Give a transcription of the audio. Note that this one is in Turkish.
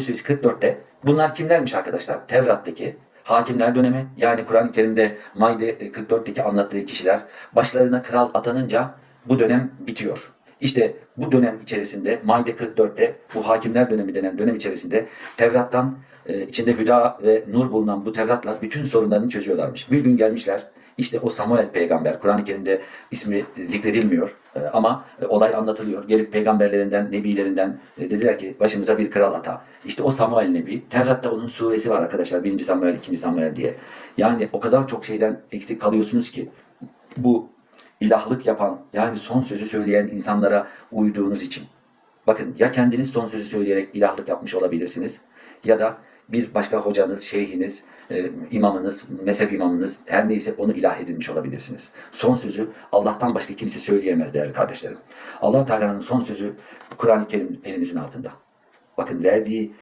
suresi 44'te bunlar kimlermiş arkadaşlar? Tevrat'taki hakimler dönemi yani Kur'an-ı Kerim'de Maide 44'teki anlattığı kişiler başlarına kral atanınca bu dönem bitiyor. İşte bu dönem içerisinde Maide 44'te bu hakimler dönemi denen dönem içerisinde Tevrat'tan e, içinde hüda ve nur bulunan bu Tevrat'la bütün sorunlarını çözüyorlarmış. Bir gün gelmişler işte o Samuel peygamber, Kur'an-ı Kerim'de ismi zikredilmiyor e, ama e, olay anlatılıyor. Gelip peygamberlerinden, nebilerinden e, dediler ki başımıza bir kral ata. İşte o Samuel nebi. Tevrat'ta onun suresi var arkadaşlar. 1. Samuel, 2. Samuel diye. Yani o kadar çok şeyden eksik kalıyorsunuz ki bu ilahlık yapan yani son sözü söyleyen insanlara uyduğunuz için. Bakın ya kendiniz son sözü söyleyerek ilahlık yapmış olabilirsiniz ya da bir başka hocanız, şeyhiniz, e, imamınız, mezhep imamınız her neyse onu ilah edinmiş olabilirsiniz. Son sözü Allah'tan başka kimse söyleyemez değerli kardeşlerim. allah Teala'nın son sözü Kur'an-ı Kerim elimizin altında. Bakın verdiği